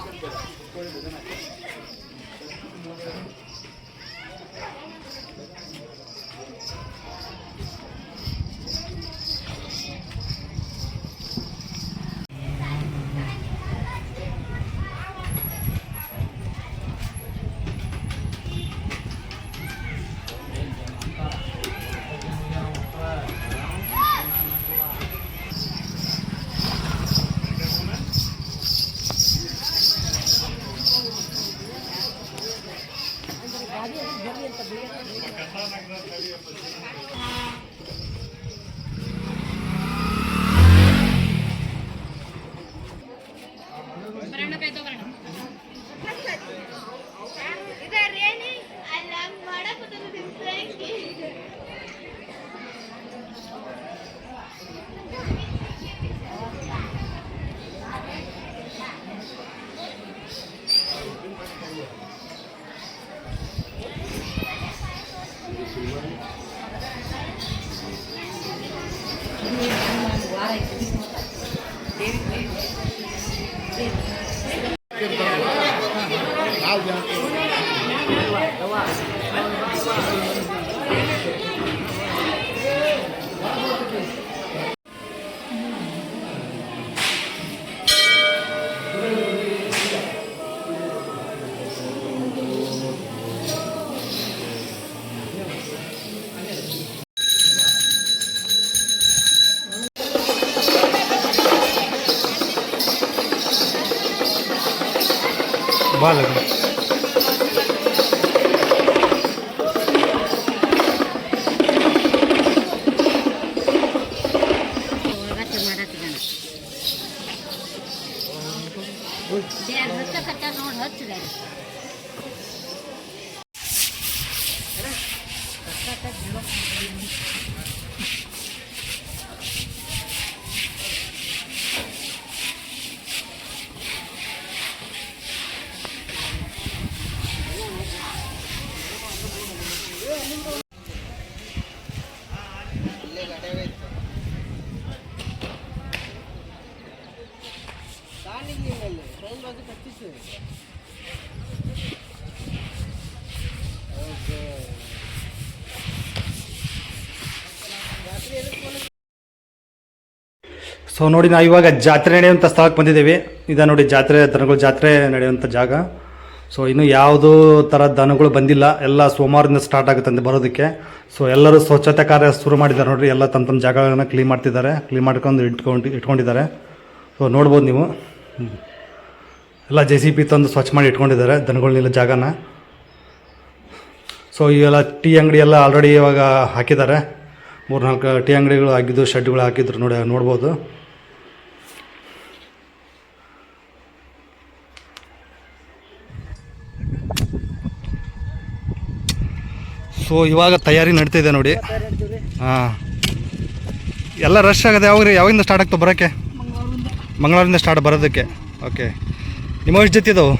これで出ないか? Vale, vale. So ನೋಡಿ, ನಾವು ಇವಾಗ ಜಾತ್ರೆ ನಡೆಯುವಂಥ ಸ್ಥಳಕ್ಕೆ ಬಂದಿದ್ದೀವಿ. ಇದು ನೋಡಿ ಜಾತ್ರೆ, ದನಗಳು ಜಾತ್ರೆ ನಡೆಯುವಂಥ ಜಾಗ. ಸೊ ಇನ್ನು ಯಾವುದೂ ಥರ ದನಗಳು ಬಂದಿಲ್ಲ. ಎಲ್ಲ ಸೋಮವಾರದಿಂದ ಸ್ಟಾರ್ಟ್ ಆಗುತ್ತೆ ಅಂತ ಬರೋದಕ್ಕೆ. ಸೊ ಎಲ್ಲರೂ ಸ್ವಚ್ಛತೆ ಕಾರ್ಯ ಶುರು ಮಾಡಿದ್ದಾರೆ ನೋಡಿರಿ. ಎಲ್ಲ ತಮ್ಮ ತಮ್ಮ ಜಾಗಗಳನ್ನ ಕ್ಲೀನ್ ಮಾಡ್ತಿದ್ದಾರೆ. ಕ್ಲೀನ್ ಮಾಡ್ಕೊಂಡು ಇಟ್ಕೊಂಡು, ಇಟ್ಕೊಂಡಿದ್ದಾರೆ. ಸೊ ನೋಡ್ಬೋದು ನೀವು. ಎಲ್ಲ ಜೆ ಸಿ ಪಿ ತಂದು ಸ್ವಚ್ಛ ಮಾಡಿ ಇಟ್ಕೊಂಡಿದ್ದಾರೆ ದನಗಳನ್ನೆಲ್ಲ ಜಾಗನ. ಸೊ ಇವೆಲ್ಲ ಟೀ ಅಂಗಡಿ ಎಲ್ಲ ಆಲ್ರೆಡಿ ಇವಾಗ ಹಾಕಿದ್ದಾರೆ. ಮೂರ್ನಾಲ್ಕು ಟೀ ಅಂಗಡಿಗಳು ಆಗಿದ್ದು, ಶೆಡ್ಗಳು ಹಾಕಿದ್ರು ನೋಡಿ, ನೋಡ್ಬೋದು. ಸೊ ಇವಾಗ ತಯಾರಿ ನಡೀತಿದೆ ನೋಡಿ. ಹಾಂ. ಎಲ್ಲ ರಶ್ ಆಗದೆ. ಯಾವಾಗ ಯಾವಾಗಿಂದ ಸ್ಟಾರ್ಟ್ ಆಗ್ತವೆ ಬರೋಕ್ಕೆ? ಮಂಗಳವಾರದಿಂದ ಸ್ಟಾರ್ಟ್ ಬರೋದಕ್ಕೆ. ಓಕೆ ನಿಮ್ಮ ಎಷ್ಟು ಜೊತೆ ಇದಾವೆ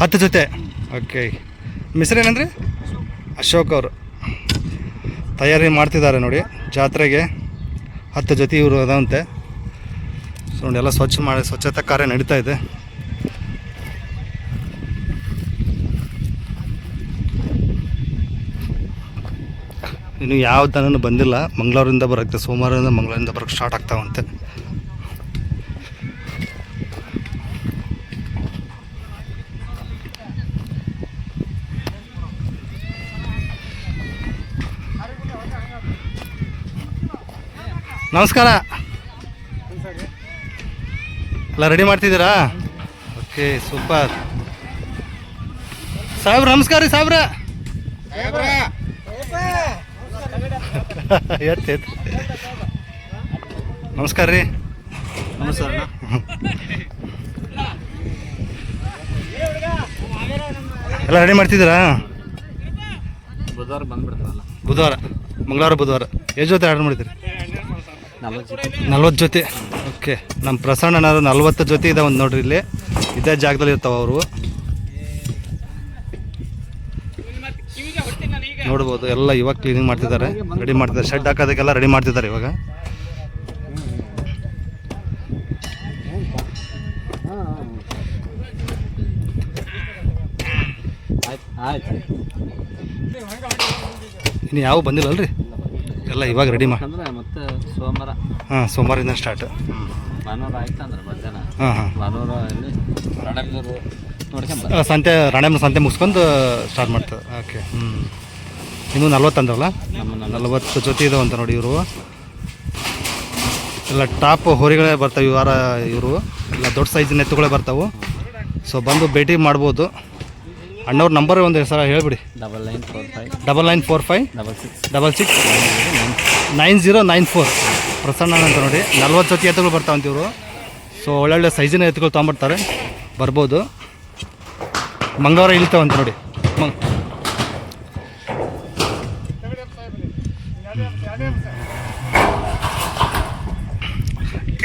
ಹತ್ತು ಜೊತೆ. ಓಕೆ ಹೆಸರು ಏನಂದ್ರಿ ಅಶೋಕ್ ಅವರು. ತಯಾರಿ ಮಾಡ್ತಿದ್ದಾರೆ ನೋಡಿ, ಜಾತ್ರೆಗೆ ಹತ್ತು ಜೊತೆ ಇವರು ಅದಂತೆ ಸೊ ನೋಡಿ ಎಲ್ಲ ಸ್ವಚ್ಛ ಮಾಡಿ, ಸ್ವಚ್ಛತಾ ಕಾರ್ಯ ನಡೀತಾ ಇದೆ. ಇನ್ನು ಯಾವ ದನನೂ ಬಂದಿಲ್ಲ. ಮಂಗಳವಾರದಿಂದ ಬರುತ್ತೆ ಸೋಮವಾರದಿಂದ ಮಂಗಳೂರಿಂದ ಬರೋಕ್ಕೆ ಸ್ಟಾರ್ಟ್ ಆಗ್ತಾವಂತೆ. ನಮಸ್ಕಾರ. ಎಲ್ಲ ರೆಡಿ ಮಾಡ್ತಿದ್ದೀರಾ? ಓಕೆ ಸೂಪರ್ ಸಾಹೇಬ್ರ ನಮಸ್ಕಾರ ರೀ ಸಾಹೇಬ್ರ. ಎತ್ತು ಎತ್ತು ನಮಸ್ಕಾರ ರೀ. ನಮಸ್ಕಾರ. ಎಲ್ಲ ರೆಡಿ ಮಾಡ್ತಿದ್ದೀರಾ? ಬುಧವಾರ ಬಂದ್ಬಿಡ್ತಾರಲ್ಲ. ಬುಧವಾರ. ಮಂಗಳವಾರ ಬುಧವಾರ. ಎಷ್ಟು ಜೊತೆ ಆರ್ಡರ್ ಮಾಡಿದ್ದೀರಿ? ನಲ್ವತ್ತು ಜೊತೆ. ಓಕೆ ನಮ್ಮ ಪ್ರಸನ್ನನಾದ್ರು ನಲ್ವತ್ತು ಜೊತೆ ಇದೆ ಒಂದು ನೋಡ್ರಿ ಇಲ್ಲಿ. ಇದೇ ಜಾಗದಲ್ಲಿ ಇರ್ತಾವೆ ಅವರು. ನೋಡ್ಬೋದು, ಎಲ್ಲ ಇವಾಗ ಕ್ಲೀನಿಂಗ್ ಮಾಡ್ತಿದ್ದಾರೆ. ರೆಡಿ ಮಾಡ್ತಿದ್ದಾರೆ. ಶೆಡ್ ಹಾಕೋದಕ್ಕೆಲ್ಲ ರೆಡಿ ಮಾಡ್ತಿದ್ದಾರೆ ಇವಾಗ. ಇನ್ನು ಯಾವ ಬಂದಿಲ್ಲಲ್ರಿ ಎಲ್ಲ ಇವಾಗ ರೆಡಿ ಮಾಡಿ ಮತ್ತೆ ಸೋಮವಾರ. ಹಾಂ ಸೋಮವಾರದಿಂದ ಸ್ಟಾರ್ಟ್ ಭಾನುವಾರ ಆಯ್ತು ಅಂದ್ರೆ ಮಧ್ಯಾಹ್ನ. ಹಾಂ ಹಾಂ. ಭಾನುವಾರ ಇಲ್ಲಿ ಸಂತೆ ರಾಣೆಮ್ಮ ಸಂತೆ ಮುಗಿಸ್ಕೊಂಡು ಸ್ಟಾರ್ಟ್ ಮಾಡ್ತಾರೆ ಓಕೆ ಹ್ಞೂ ಇನ್ನೂ ನಲ್ವತ್ತು ಅಂದ್ರಲ್ಲ ನಮ್ಮ ನಲವತ್ತು ಜೊತೆ ಇದಾವೆ ಅಂತ ನೋಡಿ ಇವರು. ಎಲ್ಲ ಟಾಪ್ ಹೋರಿಗಳೇ ಬರ್ತಾವೆ ಈ ವಾರ ಇವರು. ಎಲ್ಲ ದೊಡ್ಡ ಸೈಜಿನ ಎತ್ತುಗಳೇ ಬರ್ತಾವೆ. ಸೊ ಬಂದು ಭೇಟಿ ಮಾಡ್ಬೋದು. ಅಣ್ಣವ್ರ ನಂಬರ್ ಒಂದು ಸರ ಹೇಳ್ಬಿಡಿ. Double nine four five double nine four five double six double six nine zero nine four Prasanna ಅಂತ ನೋಡಿ ನಲ್ವತ್ತು ಜೊತೆ ಎತ್ತುಗಳು ಅಂತ ಇವರು. ಸೊ ಒಳ್ಳೊಳ್ಳೆ ಸೈಜಿನ ಎತ್ತುಗಳು ತೊಗೊಂಬರ್ತಾರೆ ಬರ್ಬೋದು. ಮಂಗಳವಾರ ಇಳ್ತಾವಂತ ನೋಡಿ. ಮಂಗ್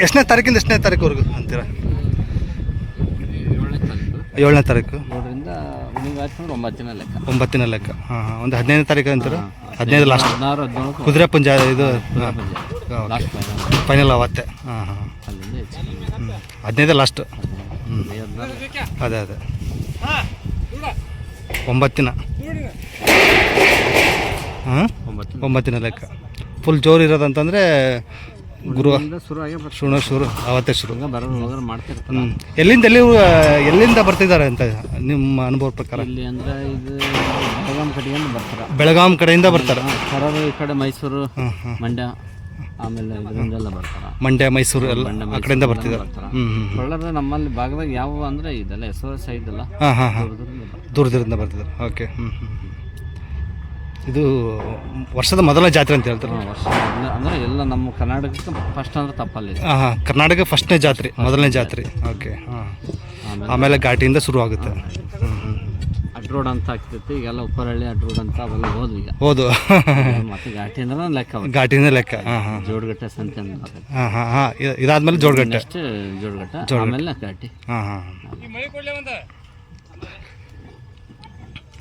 ಎಷ್ಟನೇ ತಾರೀಕಿಂದ ಎಷ್ಟನೇ ತಾರೀಕುವರೆಗೂ ಅಂತೀರಾ? ಏಳನೇ ತಾರೀಕು. ಏಳನೇ ತಾರೀಕು ಏಳರಿಂದ ನೀವು ಆಯ್ತು ಒಂಬತ್ತು ದಿನ ಲೆಕ್ಕ. ಒಂಬತ್ತಿನ ಲೆಕ್ಕ. ಹಾಂ ಹಾಂ. ಒಂದು ಹದಿನೈದು ತಾರೀಕು ಅಂತಾರೆ? ಹದಿನೈದು ಲಾಸ್ಟ್ ಹದಿನಾರು ಹದಿನೇಳು ಕುದುರೆ ಪುಂಜ ಇದು ಫೈನಲ್ ಅವತ್ತೆ. ಹಾಂ ಹಾಂ. ಹದಿನೈದು ಲಾಸ್ಟ್ ಅದೇ ಅದೇ. ಒಂಬತ್ತಿನ. ಹಾಂ? ಒಂಬತ್ತು ಒಂಬತ್ತಿನ ಲೆಕ್ಕ. ಫುಲ್ ಜೋರು ಇರೋದಂತಂದರೆ ಗುರು ಶುಣ ಶುರು ಆಗಿ ಶುರು ಶುರು. ಅವತ್ತೇ ಶುರು. ಬರೋರು ಹೋಗೋರು ಮಾಡ್ತಿರ್ತಾರೆ. ಹ್ಞೂ ಎಲ್ಲಿಂದ ಎಲ್ಲಿ ಎಲ್ಲಿಂದ ಬರ್ತಿದ್ದಾರೆ ಅಂತ ನಿಮ್ಮ ಅನುಭವ ಪ್ರಕಾರ? ಇಲ್ಲಿ ಅಂದ್ರೆ ಇದು ಬೆಳಗಾಂ ಕಡೆಯಿಂದ ಬರ್ತಾರೆ. ಬೆಳಗಾಂ ಕಡೆಯಿಂದ ಬರ್ತಾರೆ? ಬರೋರು ಈ ಕಡೆ ಮೈಸೂರು ಮಂಡ್ಯ ಆಮೇಲೆ ಇದರಿಂದೆಲ್ಲ ಬರ್ತಾರೆ. ಮಂಡ್ಯ ಮೈಸೂರು ಎಲ್ಲ ಆ ಕಡೆಯಿಂದ ಬರ್ತಿದ್ದಾರೆ. ಹ್ಞೂ ಹ್ಞೂ ಕೊಳ್ಳರ ನಮ್ಮಲ್ಲಿ ಭಾಗದಾಗ ಯಾವ ಅಂದ್ರೆ ಇದೆಲ್ಲ ಎಸ್ ಓ ಎಸ್ ಐದಲ್ಲ ಹಾಂ ಹಾಂ ಹಾಂ. ದೂರದಿಂದ ದೂರದಿಂದ ಬರ್ತಿದ್ದಾರೆ. ಓಕೆ ಹ್ಞೂ ಹ್ಞೂ ಇದು ವರ್ಷದ ಮೊದಲ ಜಾತ್ರೆ ಅಂತ ಹೇಳ್ತಾರೆ ವರ್ಷ ಅಂದ್ರೆ ಎಲ್ಲ ನಮ್ಮ ಕರ್ನಾಟಕಕ್ಕೆ ಫಸ್ಟ್ ಅಂದ್ರೆ ತಪ್ಪಲ್ಲಿ ಹಾಂ ಕರ್ನಾಟಕ ಫಸ್ಟ್ನೇ ಜಾತ್ರೆ ಮೊದಲನೇ ಜಾತ್ರೆ. ಓಕೆ ಹಾಂ. ಆಮೇಲೆ ಘಾಟಿಯಿಂದ ಶುರು ಆಗುತ್ತೆ. ಹ್ಞೂ ಹ್ಞೂ ಅಡ್ರೋಡ್ ಅಂತ ಆಗ್ತೈತಿ ಈಗೆಲ್ಲ ಉಪ್ಪರಹಳ್ಳಿ ಅಡ್ರೋಡ್ ಅಂತ ಅವೆಲ್ಲ ಹೋದ್ವಿ ಈಗ. ಹೌದು. ಮತ್ತೆ ಘಾಟಿ ಅಂದ್ರೆ ಲೆಕ್ಕ. ಘಾಟಿಯಿಂದ ಲೆಕ್ಕ ಹಾಂ ಹಾಂ. ಜೋಡಗಟ್ಟೆ ಸಂತೆ ಅಂತ. ಹಾಂ ಹಾಂ ಹಾಂ ಇದಾದ್ಮೇಲೆ ಜೋಡಗಟ್ಟೆ. ಜೋಡ್ಗಟ್ಟೆ ಜೋಡಗಟ್ಟೆ. ಆಮೇಲೆ ಘಾಟಿ. ಹಾಂ ಹಾಂ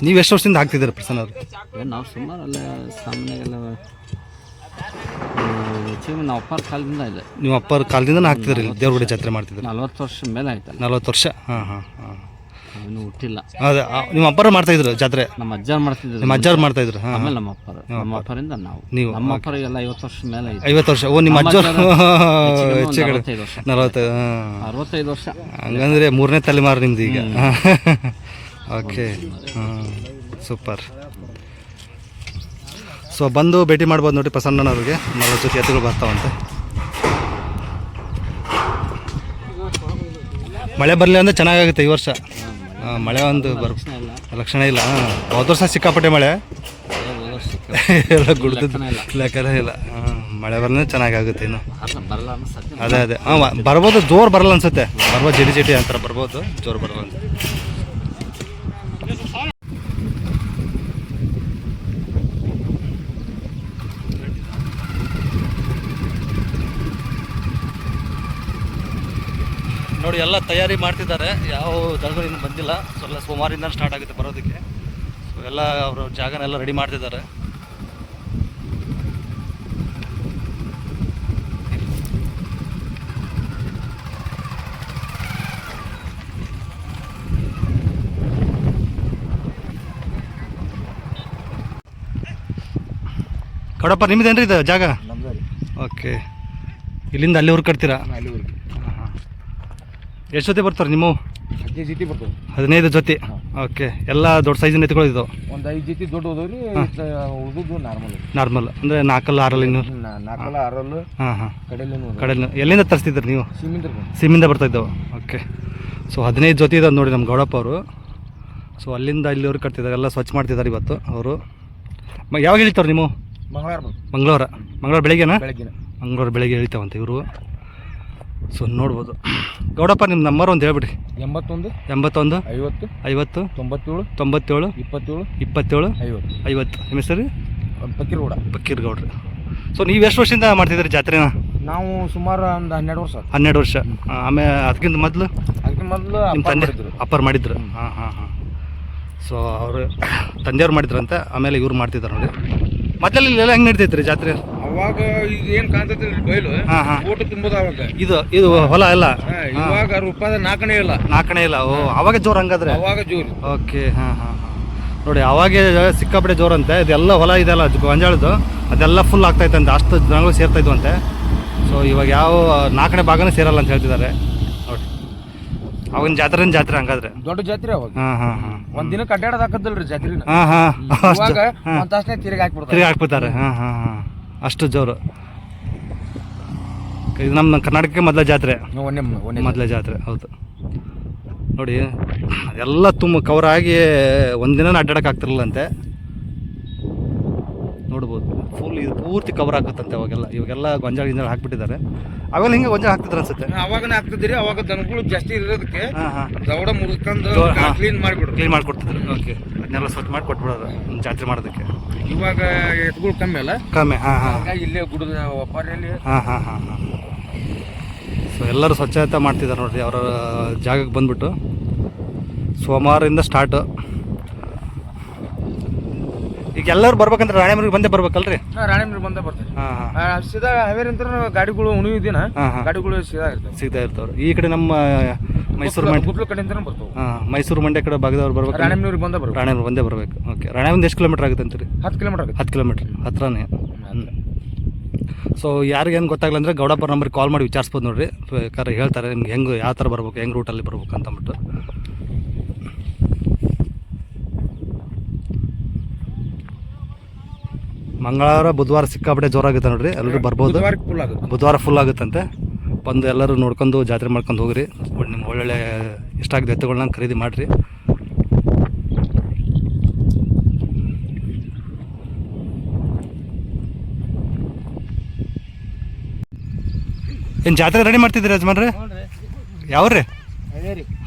ನೀವು ಎಷ್ಟು ವರ್ಷದಿಂದ ಹಾಕ್ತಿದ್ದೀರ ಪ್ರಸನ್ನ ಅವ್ರು? ನಾವು ಸುಮಾರು ಅಲ್ಲ ಸಾಮಾನ್ಯಾಗೆಲ್ಲ ನಮ್ಮ ನಾವು ಅಪ್ಪರ ಕಾಲದಿಂದ ಇದೆ. ನೀವು ಅಪ್ಪರ ಕಾಲದಿಂದ ಹಾಕ್ತಿದ್ರಿ ಇಲ್ಲಿ? ದೇವ್ರಗುಡಿ ಜಾತ್ರೆ ಮಾಡ್ತಿದ್ರು ನಲ್ವತ್ತು ವರ್ಷ ಮೇಲೆ ಆಯ್ತಲ್ಲ. ನಲ್ವತ್ತು ವರ್ಷ? ಹಾಂ ಹಾಂ ಹಾಂ. ಅವನು ಹುಟ್ಟಿಲ್ಲ. ಅದೇ ನಿಮ್ಮ ಅಪ್ಪರ ಮಾಡ್ತಾಯಿದ್ರು ಜಾತ್ರೆ? ನಮ್ಮ ಅಜ್ಜಾರ್ ಮಾಡ್ತಿದ್ರು. ನಿಮ್ಮ ಅಜ್ಜಾರು ಮಾಡ್ತಾಯಿದ್ರು ಹಾಂ ಆಮೇಲೆ ನಮ್ಮ ಅಪ್ಪರು. ನಮ್ಮ ಅಪ್ಪರಿಂದ ನಾವು. ನೀವು, ನಮ್ಮ ಅಪ್ಪರಿಗೆಲ್ಲ ಐವತ್ತು ವರ್ಷ ಮೇಲೆ ಇದೆ ಐವತ್ತು ವರ್ಷ. ಓ ನಿಮ್ಮ ಅಜ್ಜ ವರ್ಷ. ನಲವತ್ತೈದು ಹಾಂ. ಅರವತ್ತೈದು ವರ್ಷ. ಹಂಗಂದ್ರೆ ಮೂರನೇ ತಲೆಮಾರು ನಿಮ್ದು ಈಗ. ಓಕೆ. ಹಾಂ, ಸೂಪರ್. ಸೊ, ಬಂದು ಭೇಟಿ ಮಾಡ್ಬೋದು ನೋಡಿ ಪ್ರಸನ್ನನವ್ರಿಗೆ ನಲ್ವತ್ತು ಜೊತೆ ಎತ್ತುಗಳು ಬರ್ತಾವಂತೆ. ಮಳೆ ಬರಲಿ ಅಂದರೆ ಚೆನ್ನಾಗಾಗುತ್ತೆ ಈ ವರ್ಷ. ಮಳೆ ಒಂದು ಬರ್ ಲಕ್ಷಣ ಇಲ್ಲ. ಹಾಂ, ಹೋದ ವರ್ಷ ಸಿಕ್ಕಾಪಟ್ಟೆ ಮಳೆ. ಎಲ್ಲ ಗುಡ್ದು ಲೆಕ್ಕನೇ ಇಲ್ಲ. ಹಾಂ, ಮಳೆ ಬರಲೇ ಚೆನ್ನಾಗಾಗುತ್ತೆ ಇನ್ನು. ಅದೇ ಅದೇ. ಹಾಂ ಬರ್ಬೋದು, ಜೋರು ಬರಲ್ಲ ಅನ್ಸುತ್ತೆ. ಬರ್ಬೋದು, ಜಿಡಿ ಜಿಡಿ ಅಂತಾರೆ ಬರ್ಬೋದು, ಜೋರು ಬರಲ್ಲ ಅಂತ ನೋಡಿ ಎಲ್ಲ ತಯಾರಿ ಮಾಡ್ತಿದ್ದಾರೆ. ಯಾವ ದಳಗಳು ಇನ್ನೂ ಬಂದಿಲ್ಲ. ಸೊ ಎಲ್ಲ ಸೋಮವಾರದಿಂದ ಸ್ಟಾರ್ಟ್ ಆಗುತ್ತೆ ಬರೋದಕ್ಕೆ. ಸೊ ಎಲ್ಲ ಅವರು ಜಾಗನೆಲ್ಲ ರೆಡಿ ಮಾಡ್ತಿದ್ದಾರೆ. ಕಡಪ್ಪ ನಿಮ್ದೇನ್ರಿ ಇದು ಜಾಗ? ಓಕೆ ಇಲ್ಲಿಂದ ಅಲ್ಲಿ ಅಲ್ಲಿವರೆಗೆ ಕಟ್ತೀರಾ? ಎಷ್ಟು ಜೊತೆ ಬರ್ತಾರೆ ನಿಮ್ಮ ಹದಿನೈದು ಜೊತೆ ಬರ್ತವೆ ಹದಿನೈದು ಜೊತೆ? ಓಕೆ ಎಲ್ಲ ದೊಡ್ಡ ಸೈಜಿನ ಎತ್ಕೊಳ್ಳೋದು ಒಂದು ಐದು ಜೊತೆ ದೊಡ್ಡ ಹೋದವ್ರಿ ಉಳಿದು ನಾರ್ಮಲ್ ನಾರ್ಮಲ್ ಅಂದರೆ ನಾಲ್ಕಲ್ಲ ಆರಲ್ಲಿ ಇನ್ನೂರು ನಾಲ್ಕಲ್ಲ ಆರಲ್ಲು ಹಾಂ ಹಾಂ. ಕಡೆಯಲ್ಲಿ ಕಡೆಯಲ್ಲಿ ಎಲ್ಲಿಂದ ತರಿಸ್ತಿದ್ರಿ ನೀವು? ಸಿಮ್ಮಿಂದ ಬರ್ತಾ ಇದ್ದಾವೆ. ಓಕೆ ಸೊ ಹದಿನೈದು ಜೊತೆ ಇದಾವೆ ನೋಡಿ ನಮ್ಮ ಗೌಡಪ್ಪ ಅವರು. ಸೊ ಅಲ್ಲಿಂದ ಇಲ್ಲಿವರೆಗೆ ಕಟ್ತಿದ್ದಾರೆ. ಎಲ್ಲ ಸ್ವಚ್ಛ ಮಾಡ್ತಿದ್ದಾರೆ ಇವತ್ತು ಅವರು. ಯಾವಾಗ ಹೇಳ್ತಾರೆ ನೀವು? ಮಂಗಳವಾರ ಮಂಗಳವಾರ. ಮಂಗಳವಾರ ಬೆಳಿಗ್ಗೆನಾ? ಬೆಳಿಗ್ಗೆ ಮಂಗಳವಾರ ಬೆಳಿಗ್ಗೆ ಹೇಳ್ತಾವಂತೆ ಇವರು. ಸೊ ನೋಡ್ಬೋದು. ಗೌಡಪ್ಪ ನಿಮ್ಮ ನಂಬರ್ ಒಂದು ಹೇಳ್ಬಿಡಿ ಎಂಬತ್ತೊಂದು ಎಂಬತ್ತೊಂದು ಐವತ್ತು ಐವತ್ತು ತೊಂಬತ್ತೇಳು ತೊಂಬತ್ತೇಳು ಇಪ್ಪತ್ತೇಳು ಇಪ್ಪತ್ತೇಳು ಐವತ್ತು. ಐವತ್ತು. ನಿಮ್ಮ ಹೆಸರು? ಪಕ್ಕೀರ್ಗೌಡ ಪಕ್ಕೀರ್ಗೌಡ್ರಿ ಸೊ ನೀವು ಎಷ್ಟು ವರ್ಷದಿಂದ ಮಾಡ್ತಿದ್ದೀರಿ ಜಾತ್ರೆನ? ನಾವು ಸುಮಾರು ಒಂದು ಹನ್ನೆರಡು ವರ್ಷ. ಹನ್ನೆರಡು ವರ್ಷ. ಆಮೇಲೆ ಅದಕ್ಕಿಂತ ಮೊದಲು? ಅದಕ್ಕಿಂತ ಮೊದಲು ನಿಮ್ಮ ತಂದೆ ಅಪ್ಪರ್ ಮಾಡಿದ್ರು. ಹಾಂ ಹಾಂ ಹಾಂ. ಸೊ ಅವರು ತಂದೆಯವ್ರು ಮಾಡಿದ್ರಂತೆ. ಆಮೇಲೆ ಇವ್ರು ಮಾಡ್ತಿದ್ದಾರೆ ನೋಡಿ. ಮೊದಲಲ್ಲಿ ಹೆಂಗೆ ನಡೀತೈತ್ರಿ ಜಾತ್ರೆ? ಅವಾಗ ಈಗ ಏನು ಕಾಣ್ತೈತಿ ಬಯಲು ಹಾಂ ಹಾಂ. ಊಟ ತುಂಬೋದು ಅವಾಗ. ಇದು ಇದು ಹೊಲ ಎಲ್ಲ? ಹಾ, ಇವಾಗ ರೂಪಾಯಿ ನಾಲ್ಕನೇ ಇಲ್ಲ. ನಾಲ್ಕನೇ ಇಲ್ಲ. ಓ ಅವಾಗ ಜೋರು ಹಂಗಾದ್ರೆ? ಅವಾಗ ಜೋರು. ಓಕೆ ಹಾಂ ಹಾಂ ನೋಡಿ ಅವಾಗೆ ಸಿಕ್ಕಾಪಟ್ಟೆ ಜೋರಂತೆ. ಇದೆಲ್ಲ ಹೊಲ ಇದೆಲ್ಲ ಗೊಂಜಾಳದ್ದು ಅದೆಲ್ಲ ಫುಲ್ ಆಗ್ತಾಯಿತ್ತಂತೆ ಅಷ್ಟು ಜನಗಳು ಸೇರ್ತಾ ಅಂತೆ ಸೊ ಇವಾಗ ಯಾವ ನಾಲ್ಕನೇ ಭಾಗನೂ ಸೇರಲ್ಲ ಅಂತ ಹೇಳ್ತಿದ್ದಾರೆ. ನೋಡಿ. ಅವಾಗಿನ ಜಾತ್ರೆ ಜಾತ್ರೆ ಹಂಗಾದ್ರೆ. ದೊಡ್ಡ ಜಾತ್ರೆ ಅವಾಗ. ಹಾಂ ಹಾಂ ಹಾಂ. ಒಂದ್ ದಿನಕ್ಕೆ ಅಡ್ಡಾಡದ್ ಹಾಕದಲ್ರಿ ಜಾತ್ರಿನ. ಹಾಂ ಇವಾಗ ಒಂದ್ ತಾಸನೇ ತಿರುಗಿ ಹಾಕ್ಬಿಡ್ತಾರೆ. ತಿರುಗಿ ಹಾಕ್ಬಿಡ್ತಾರೆ. ಹಾಂ ಹಾಂ ಹಾಂ. ಅಷ್ಟು ಜೋರು. ಇದು ನಮ್ಮ ಕರ್ನಾಟಕಕ್ಕೆ ಮೊದಲ ಜಾತ್ರೆ. ಮೊದಲ ಜಾತ್ರೆ. ಹೌದು. ನೋಡಿ ಎಲ್ಲ ತುಂಬ ಕವರ್ ಆಗಿ ಒಂದಿನ ಅಡ್ಡಾಡಕ್ಕೆ ಆಗ್ತಿರಲಿಲ್ಲಂತೆ. ಫುಲ್ ಇದು ಪೂರ್ತಿ ಕವರ್ ಆಗುತ್ತಂತೆ ಅವಾಗೆಲ್ಲ ಇವಾಗೆಲ್ಲ ಗೊಂಜಾಳ ಗಿಂಜಾಳ ಹಾಕ್ಬಿಟ್ಟಿದ್ದಾರೆ. ಅವೆಲ್ಲ ಹಿಂಗೆ ಗೊಂಜಾಳ ಹಾಕ್ತಿದ್ರು ಅನ್ಸುತ್ತೆ? ಅವಾಗನೇ ಹಾಕ್ತಿದ್ರಿ ಅವಾಗ ದನಗಳು ಜಾಸ್ತಿ ಇರೋದಕ್ಕೆ ಹಾಂ ಹಾಂ. ದೌಡ ಮುರ್ಕೊಂಡು ಹಾ. ಕ್ಲೀನ್ ಮಾಡಿಬಿಡ್ರಿ. ಕ್ಲೀನ್ ಮಾಡಿಕೊಡ್ತಿದ್ರು. ಓಕೆ. ಅದನ್ನೆಲ್ಲ ಸ್ವಚ್ಛ ಮಾಡಿ ಕೊಟ್ಬಿಡೋದು ಜಾತ್ರೆ ಮಾಡೋದಕ್ಕೆ. ಇವಾಗ ಎತ್ಗಳು ಕಮ್ಮಿ ಅಲ್ಲ? ಕಮ್ಮಿ ಹಾಂ ಹಾಂ. ಹಂಗಾಗಿ ಇಲ್ಲೇ ಗುಡದ ವ್ಯಾಪಾರಿಯಲ್ಲಿ ಹಾಂ ಹಾಂ ಹಾಂ ಹಾಂ. ಸೊ ಎಲ್ಲರೂ ಸ್ವಚ್ಛತೆ ಮಾಡ್ತಿದ್ದಾರೆ ನೋಡ್ರಿ ಅವರ ಜಾಗಕ್ಕೆ ಬಂದ್ಬಿಟ್ಟು. ಸೋಮವಾರದಿಂದ ಸ್ಟಾರ್ಟು ಈಗ ಎಲ್ಲರೂ ಬರ್ಬೇಕಂದ್ರೆ ರಾಣಿಮರಿಗೆ ಬಂದೇ ಬರ್ಬೇಕಲ್ರಿ? ರಾಣಿಮೀರ್ ಬಂದೇ ಬರ್ತೀವಿ. ಹಾಂ ಸೀದಾ ಹಾವೇರಿ ಅಂತ ಗಾಡಿಗಳು ಉಣಿಯೋ ದಿನ ಹಾಂ ಹಾಂ. ಗಾಡಿಗಳು ಸೀದಾ ಇರ್ತವೆ. ಸೀದಾ ಇರ್ತಾವ್ರಿ. ಈ ಕಡೆ ನಮ್ಮ ಮೈಸೂರು ಮಂಡ್ಯ ಗುಡ್ಲು ಕಡೆಯಿಂದ ಬರ್ತಾವೆ. ಹಾಂ ಮೈಸೂರು ಮಂಡ್ಯ ಕಡೆ ಭಾಗದವ್ರು ಬರ್ಬೇಕು. ರಾಣಿಮೀರ್ ಬಂದೇ ಬರ್ಬೇಕು. ರಾಣಿಮರ ಬಂದೇ ಬರ್ಬೇಕು. ಓಕೆ ರಾಣಿಮಂದು ಎಷ್ಟು ಕಿಲೋಮೀಟರ್ ಆಗುತ್ತೆ ಅಂತೀರಿ? ಹತ್ತು ಕಿಲೋಮೀಟರ್ ಹತ್ತು ಕಿಲೋಮೀಟರ್. ಹತ್ರನೇ. ಸೊ ಯಾರಿಗೇನು ಗೊತ್ತಾಗಲ್ಲ ಅಂದರೆ ಗೌಡಪ್ಪ ನಂಬರ್ ಕಾಲ್ ಮಾಡಿ ವಿಚಾರಿಸ್ಬೋದು ನೋಡಿರಿ. ಕರೆ ಹೇಳ್ತಾರೆ ನಿಮ್ಗೆ ಹೆಂಗೆ ಯಾವ ಥರ ಬರ್ಬೇಕು ಹೆಂಗೆ ರೂಟಲ್ಲಿ ಬರ್ಬೇಕು ಅಂತಂದ್ಬಿಟ್ಟು ಮಂಗಳವಾರ ಬುಧವಾರ ಸಿಕ್ಕಾಪಟ್ಟೆ ಜೋರಾಗುತ್ತೆ ನೋಡ್ರಿ ಎಲ್ಲರೂ ಬರ್ಬೋದು. ಬುಧವಾರ ಫುಲ್ ಆಗುತ್ತಂತೆ. ಬಂದು ಎಲ್ಲರೂ ನೋಡ್ಕೊಂಡು ಜಾತ್ರೆ ಮಾಡ್ಕೊಂಡು ಹೋಗ್ರಿ. ನಿಮ್ಗೆ ಒಳ್ಳೊಳ್ಳೆ ಇಷ್ಟ ಆಗಿದೆ ಎತ್ತುಗಳನ್ನ ಖರೀದಿ ಮಾಡಿರಿ. ಏನು ಜಾತ್ರೆ ರೆಡಿ ಮಾಡ್ತಿದ್ದೀರಿ ಯಜಮಾನ್ರಿ? ಯಾವ್ರಿ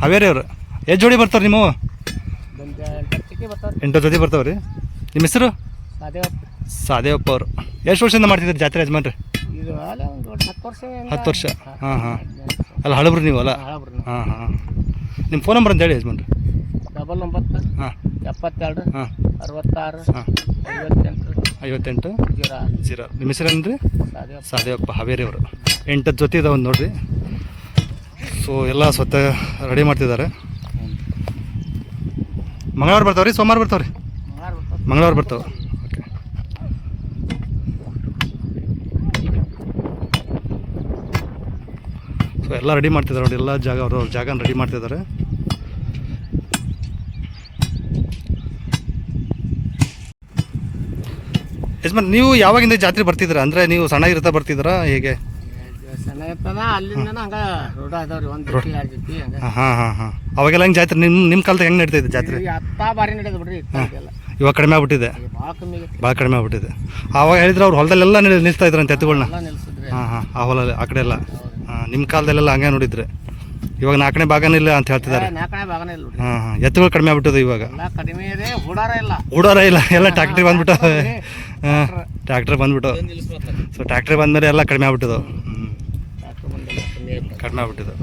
ಹಾವೇರಿ. ಅವ್ರು. ಎಷ್ಟು ಜೋಡಿ ಬರ್ತಾರೆ ನೀವು? ಎಂಟು ಜೊತೆ ಬರ್ತಾವ್ರಿ. ನಿಮ್ಮ ಹೆಸರು? ಸಾದೇವಪ್ಪ ಅವರು. ಎಷ್ಟು ವರ್ಷದಿಂದ ಮಾಡ್ತಿದ್ದಾರೆ ಜಾತ್ರೆ ಯಜಮಾನ್ರಿ? ಇದು ಒಂದು ಹತ್ತು ವರ್ಷ ಹತ್ತು ವರ್ಷ. ಹಾಂ ಹಾಂ. ಅಲ್ಲ ಹಳಬ್ರು ನೀವು ಅಲ್ಲ? ಹಾಂ ಹಾಂ. ನಿಮ್ಮ ಫೋನ್ ನಂಬರ್ ಅಂತ ಹೇಳಿ ಯಜಮಾನ್ರಿ. ಡಬಲ್ ಒಂಬತ್ತು ಹಾಂ. ಎಪ್ಪತ್ತೆರಡು ಹಾಂ. ಅರವತ್ತಾರು ಹಾಂ. ಐವತ್ತೆಂಟು ಐವತ್ತೆಂಟು ಜೀರಾ ಜೀರೋ. ನಿಮ್ಮ ಹೆಸರೇನು ರೀ ಸಾದೇವಪ್ಪ. ಹಾವೇರಿ ಅವರು ಎಂಟು ಜೊತೆ ಇದಾವೆ ನೋಡಿರಿ. ಸೊ ಎಲ್ಲ ಸ್ವತ್ತ ರೆಡಿ ಮಾಡ್ತಿದ್ದಾರೆ. ಮಂಗಳವಾರ ಬರ್ತಾವ್ರಿ? ರೀ ಸೋಮವಾರ ಬರ್ತಾವ್ರಿ? ರೀ ಮಂಗಳವಾರ ಬರ್ತಾವೆ ಓಕೆ ಸೊ ಎಲ್ಲ ರೆಡಿ ಮಾಡ್ತಿದ್ದಾರೆ ನೋಡಿ ಎಲ್ಲ ಜಾಗ ಅವ್ರ ಅವ್ರ ಜಾಗನ ರೆಡಿ ಮಾಡ್ತಿದ್ದಾರೆ. ಯಜಮಾನ್ ನೀವು ಯಾವಾಗಿಂದ ಜಾತ್ರೆ ಬರ್ತಿದ್ದೀರಾ? ಅಂದರೆ ನೀವು ಸಣ್ಣ ಇರ್ತಾ ಬರ್ತಿದ್ದೀರಾ? ಹೇಗೆ? ಹಾಂ ಹಾಂ ಹಾಂ ಅವಾಗೆಲ್ಲ ಹೆಂಗೆ ಜಾತ್ರೆ? ನಿಮ್ಮ ನಿಮ್ಮ ಕಾಲದಾಗ ಹೆಂಗೆ ನಡೀತಿದೆ ಜಾತ್ರೆ? ಇವಾಗ ಕಡಿಮೆ ಆಗ್ಬಿಟ್ಟಿದೆ. ಭಾಳ ಕಡಿಮೆ ಆಗ್ಬಿಟ್ಟಿದೆ. ಆವಾಗ ಹೇಳಿದ್ರೆ ಅವ್ರು ಹೊಲದಲ್ಲೆಲ್ಲ ನಿಲ್- ನಿಲ್ಸ್ತಾ ಇದ್ರಂತೆ ಎತ್ತುಗಳನ್ನ ಹಾಂ ಹಾಂ. ಆ ಹೊಲ ಆ ಕಡೆ ಎಲ್ಲ ನಿಮ್ಮ ಕಾಲದಲ್ಲೆಲ್ಲ ಹಂಗೆ ನೋಡಿದ್ರೆ. ಇವಾಗ ನಾಲ್ಕನೇ ಭಾಗನಿಲ್ಲ ಅಂತ ಹೇಳ್ತಿದ್ದಾರೆ. ನಾಲ್ಕನೇ ಭಾಗನೇ ಇಲ್ಲ ಅಂತ ಹಾಂ ಹಾಂ. ಎತ್ತುಗಳು ಕಡಿಮೆ ಆಗ್ಬಿಟ್ಟಿದೆ ಇವಾಗ. ಎಲ್ಲ ಕಡಿಮೆ ಇದೆ ಹುಡಾರ ಇಲ್ಲ. ಓಡೋರ ಇಲ್ಲ. ಎಲ್ಲ ಟ್ಯಾಕ್ಟ್ರಿ ಬಂದ್ಬಿಟ್ಟು ಹಾಂ ಟ್ಯಾಕ್ಟ್ರಿ ಬಂದ್ಬಿಟ್ಟು. ಸೊ ಟ್ಯಾಕ್ಟ್ರಿ ಬಂದಮೇಲೆ ಎಲ್ಲ ಕಡಿಮೆ ಆಗ್ಬಿಟ್ಟಿದ್ದು ಕಡಿಮೆ ಆಗ್ಬಿಟ್ಟಿದ್ದು